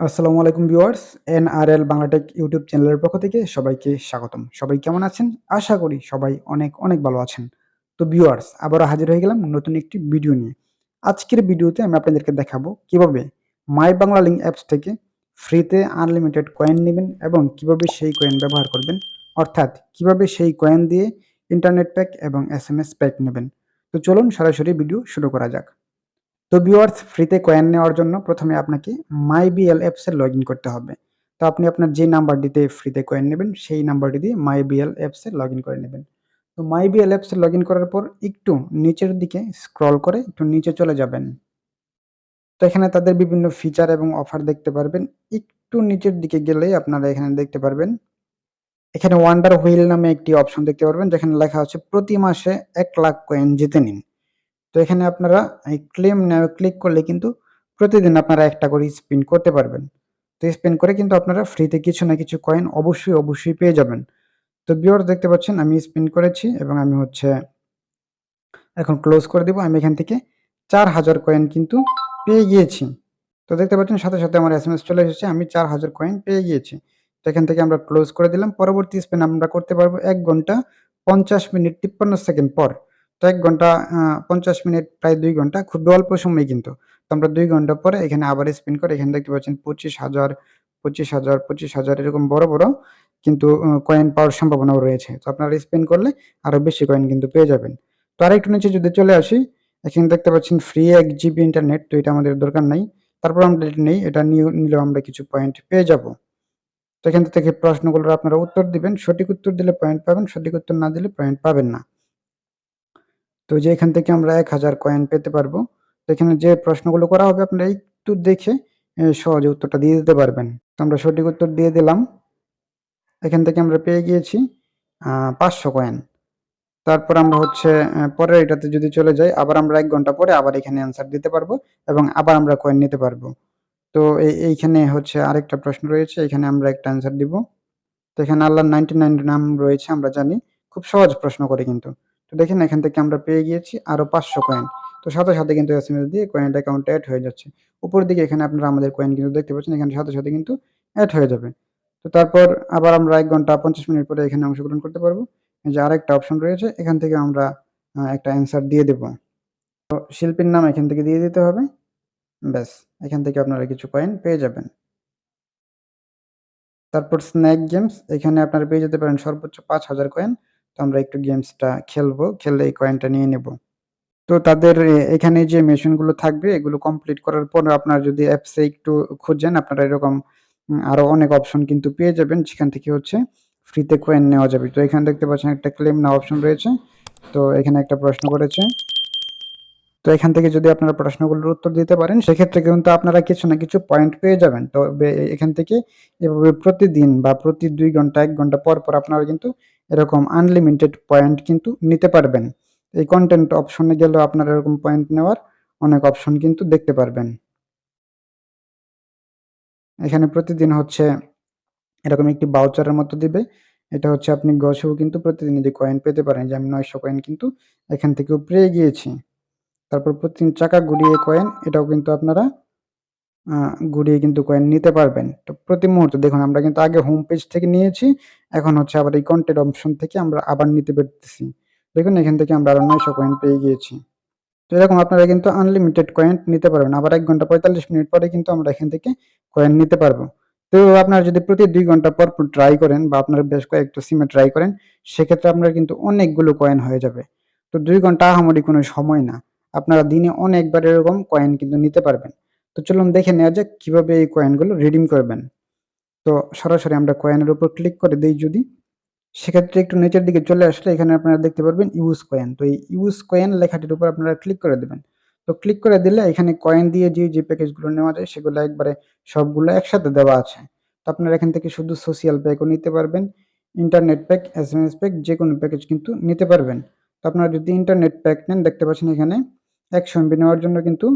আসসালামু আলাইকুম viewers, NRL Bangla Tech YouTube চ্যানেলের পক্ষ থেকে সবাইকে স্বাগতম। সবাই কেমন আছেন? আশা করি সবাই অনেক অনেক ভালো আছেন। তো ভিউয়ার্স, আবারও হাজির হয়ে গেলাম নতুন একটি ভিডিও নিয়ে। আজকের ভিডিওতে আমি আপনাদেরকে দেখাবো কীভাবে মাই বাংলা লিঙ্ক অ্যাপস থেকে ফ্রিতে আনলিমিটেড কয়েন নেবেন এবং কীভাবে সেই কয়েন ব্যবহার করবেন, অর্থাৎ কীভাবে সেই কয়েন দিয়ে ইন্টারনেট প্যাক এবং এস এম এস প্যাক নেবেন। তো চলুন সরাসরি ভিডিও শুরু করা যাক। তো ভিউয়ার্স ফ্রিতে কয়েন নেওয়ার জন্য প্রথমে আপনাকে মাই বিএল অ্যাপসে লগ ইন করতে হবে। তো আপনি আপনার যে নাম্বারটিতে ফ্রিতে কয়েন নেবেন, সেই নাম্বারটি দিয়ে মাই বিএল অ্যাপসে লগ ইন করে নেবেন। তো মাই বিএল অ্যাপসে লগ ইন করার পর একটু নিচের দিকে স্ক্রল করে একটু নিচে চলে যাবেন। তো এখানে তাদের বিভিন্ন ফিচার এবং অফার দেখতে পারবেন। একটু নিচের দিকে গেলেই আপনারা এখানে দেখতে পারবেন। এখানে ওয়ান্ডার হুইল নামে একটি অপশন দেখতে পারবেন, যেখানে লেখা আছে, প্রতি মাসে এক লাখ কয়েন জিতে নিন। তো এখানে আপনারা এই ক্লেম নাও ক্লিক করলে কিন্তু প্রতিদিন আপনারা একটা করে স্পিন করতে পারবেন। তো স্পিন করে কিন্তু আপনারা ফ্রিতে কিছু না কিছু কয়েন অবশ্যই অবশ্যই পেয়ে যাবেন। তো বিওর দেখতে পাচ্ছেন, আমি স্পিন করেছি এবং আমি হচ্ছে এখন ক্লোজ করে দেব। আমি এখান থেকে চার হাজার কয়েন কিন্তু পেয়ে গিয়েছি। তো দেখতে পাচ্ছেন, সাথে সাথে আমার এস এম এস চলে এসেছে, আমি চার হাজার কয়েন পেয়ে গিয়েছি। তো এখান থেকে আমরা ক্লোজ করে দিলাম। পরবর্তী স্পেন আমরা করতে পারব এক ঘণ্টা পঞ্চাশ মিনিট, তিপ্পান্ন সেকেন্ড পর। তো এক ঘণ্টা পঞ্চাশ মিনিট, প্রায় দুই ঘণ্টা, খুবই অল্প সময় কিন্তু। তো আমরা দুই ঘণ্টা পরে এখানে আবার স্পিন করে এখানে দেখতে পাচ্ছেন পঁচিশ হাজার পঁচিশ হাজার পঁচিশ হাজার এরকম বড় বড় কিন্তু কয়েন পাওয়ার সম্ভাবনাও রয়েছে। তো আপনারা স্পেন করলে আরও বেশি কয়েন কিন্তু পেয়ে যাবেন। তো আরেকটু নিচে যদি চলে আসি, এখানে দেখতে পাচ্ছেন ফ্রি এক জিবি ইন্টারনেট তো এটা আমাদের দরকার নাই। তারপর আমরা এটা নেই, এটা নিয়ে, নিলেও আমরা কিছু পয়েন্ট পেয়ে যাব। তো এখান থেকে প্রশ্নগুলোর আপনারা উত্তর দিবেন। সঠিক উত্তর দিলে পয়েন্ট পাবেন, সঠিক উত্তর না দিলে পয়েন্ট পাবেন না। তো যে এখান থেকে আমরা এক হাজার কয়েন পেতে পারব, তো এখানে যে প্রশ্নগুলো করা হবে, আপনারা একটু দেখে সহজে উত্তরটা দিয়ে দিতে পারবেন। তো আমরা সঠিক উত্তর দিয়ে দিলাম। এখান থেকে আমরা পেয়ে গিয়েছি পাঁচশো কয়েন তারপর আমরা হচ্ছে পরের এটাতে যদি চলে যাই, আবার আমরা এক ঘণ্টা পরে আবার এখানে অ্যান্সার দিতে পারব এবং আবার আমরা কয়েন নিতে পারব। তো এইখানে হচ্ছে আরেকটা প্রশ্ন রয়েছে, এখানে আমরা একটা অ্যান্সার দিব। তো এখানে আল্লাহ নাইনটি নাইন নাম রয়েছে, আমরা জানি। খুব সহজ প্রশ্ন করে কিন্তু। তো দেখেন এখান থেকে আমরা পেয়ে গিয়েছি আরও পাঁচশো কয়েন তো সাথে সাথে কিন্তু এস এম এস দিয়ে কয়েনটা অ্যাকাউন্টে অ্যাড হয়ে যাচ্ছে। উপরের দিকে এখানে আপনারা আমাদের কয়েন কিন্তু দেখতে পাচ্ছেন, এখানে সাথে সাথে কিন্তু অ্যাড হয়ে যাবে। তো তারপর আবার আমরা এক ঘণ্টা পঞ্চাশ মিনিট পরে এখানে অংশগ্রহণ করতে পারব। যে আরেকটা অপশন রয়েছে, এখান থেকে আমরা একটা অ্যান্সার দিয়ে দেব। তো শিল্পীর নাম এখান থেকে দিয়ে দিতে হবে। ব্যাস, এখান থেকে আপনারা কিছু কয়েন পেয়ে যাবেন। তারপর স্ন্যাক গেমস এখানে আপনারা পেয়ে যেতে পারেন সর্বোচ্চ পাঁচ হাজার কয়েন তো আমরা একটু গেমসটা খেলব খেললে এই কয়েনটা নিয়ে নেব। তো তাদের এখানে যে মেশিনগুলো থাকবে, এগুলো কমপ্লিট করার পর আপনার যদি অ্যাপসে একটু খুঁজেন, আপনারা এরকম আরও অনেক অপশন কিন্তু পেয়ে যাবেন। সেখান থেকে হচ্ছে ফ্রিতে কয়েন নেওয়া যাবে। তো এখানে দেখতে পাচ্ছেন একটা ক্লেম না অপশন রয়েছে। তো এখানে একটা প্রশ্ন করেছে তো এখান থেকে যদি আপনারা প্রশ্নগুলোর উত্তর দিতে পারেন, সেক্ষেত্রে কিন্তু আপনারা কিছু না কিছু পয়েন্ট পেয়ে যাবেন। তো এখান থেকে এভাবে প্রতিদিন বা প্রতি দুই ঘণ্টা, এক ঘণ্টা পর পর আপনারা কিন্তু এরকম আনলিমিটেড পয়েন্ট কিন্তু নিতে পারবেন। এই কন্টেন্ট অপশনে গেলেও আপনারা এরকম পয়েন্ট নেওয়ার অনেক অপশন কিন্তু দেখতে পারবেন। এখানে প্রতিদিন হচ্ছে এরকম একটি বাউচারের মতো দিবে। এটা হচ্ছে আপনি গছেও কিন্তু প্রতিদিন যদি কয়েন পেতে পারেন, যে আমি নয়শো কয়েন কিন্তু এখান থেকেও পেয়ে গিয়েছি। তারপর প্রতিদিন চাকা গুড়িয়ে কয়েন, এটাও কিন্তু আপনারা ঘুরিয়ে কিন্তু কয়েন নিতে পারবেন। তো প্রতি মুহূর্তে দেখুন, আমরা কিন্তু আগে হোম পেজ থেকে নিয়েছি, এখন হচ্ছে আবার এই কন্টেন্ট অপশন থেকে আমরা আবার নিতে পারতেছি। দেখুন, এখান থেকে আমরা আরও নয়শো কয়েন পেয়ে গিয়েছি। তো এরকম আপনারা কিন্তু আনলিমিটেড কয়েন নিতে পারবেন। আবার এক ঘণ্টা পঁয়তাল্লিশ মিনিট পরে কিন্তু আমরা এখান থেকে কয়েন নিতে পারব। তো আপনারা যদি প্রতি দুই ঘণ্টা পর পর ট্রাই করেন বা আপনারা বেশ কয়েকটা সিমে ট্রাই করেন, সেক্ষেত্রে আপনার কিন্তু অনেকগুলো কয়েন হয়ে যাবে। তো দুই ঘণ্টা আহামরি কোনো সময় না। আপনারা দিনে অনেকবার এরকম কয়েন কিন্তু নিতে পারবেন। তো চলুন দেখে নেওয়া যাক কীভাবে এই কয়েনগুলো রিডিম করবেন। তো সরাসরি আমরা কয়েনের উপর ক্লিক করে দিই যদি। সেক্ষেত্রে একটু নিচের দিকে চলে আসলে এখানে আপনারা দেখতে পারবেন ইউজ কয়েন তো এই ইউজ কয়েন লেখাটির উপর আপনারা ক্লিক করে দেবেন। তো ক্লিক করে দিলে এখানে কয়েন দিয়ে যে যে প্যাকেজগুলো নেওয়া যায় সেগুলো একবারে সবগুলো একসাথে দেওয়া আছে। তো আপনারা এখান থেকে শুধু সোশিয়াল প্যাকও নিতে পারবেন। Internet pack S M S pack যে কোনো প্যাকেজ কিন্তু নিতে পারবেন। তো আপনারা যদি ইন্টারনেট প্যাক নেন, দেখতে পাচ্ছেন এখানে একশো এমবি নেওয়ার জন্য কিন্তু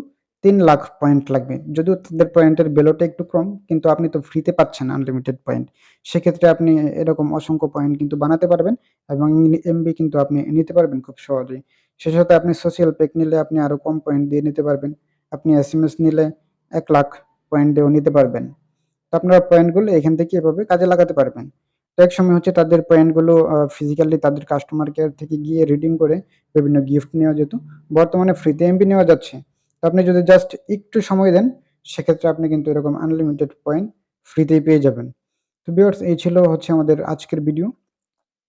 তিন লাখ পয়েন্ট লাগবে। যদিও তাদের পয়েন্টের বেলোটা একটু কম, কিন্তু আপনি তো ফ্রিতে পাচ্ছেন আনলিমিটেড পয়েন্ট সেক্ষেত্রে আপনি এরকম অসংখ্য পয়েন্ট কিন্তু বানাতে পারবেন এবং এমবি কিন্তু আপনি নিতে পারবেন খুব সহজেই। সে সাথে আপনি সোশ্যাল প্যাক নিলে আপনি আরও কম পয়েন্ট দিয়ে নিতে পারবেন। আপনি এস এম এস নিলে এক লাখ পয়েন্ট দিয়েও নিতে পারবেন। তো আপনারা পয়েন্টগুলো এখান থেকে এভাবে কাজে লাগাতে পারবেন। এক সময় হচ্ছে তাদের পয়েন্টগুলো ফিজিক্যালি তাদের কাস্টমার কেয়ার থেকে গিয়ে রিডিম করে বিভিন্ন গিফট নেওয়া যেত। বর্তমানে ফ্রিতে এমপি নেওয়া যাচ্ছে। তো আপনি যদি জাস্ট একটু সময় দেন, সেক্ষেত্রে আপনি কিন্তু এরকম আনলিমিটেড পয়েন্ট ফ্রিতেই পেয়ে যাবেন। তো ভিউয়ার্স এই ছিল হচ্ছে আমাদের আজকের ভিডিও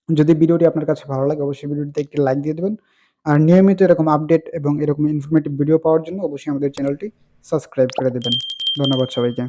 যদি ভিডিওটি আপনার কাছে ভালো লাগে, অবশ্যই ভিডিওটিতে একটি লাইক দিয়ে দেবেন। আর নিয়মিত এরকম আপডেট এবং এরকম ইনফরমেটিভ ভিডিও পাওয়ার জন্য অবশ্যই আমাদের চ্যানেলটি সাবস্ক্রাইব করে দেবেন। ধন্যবাদ সবাইকে।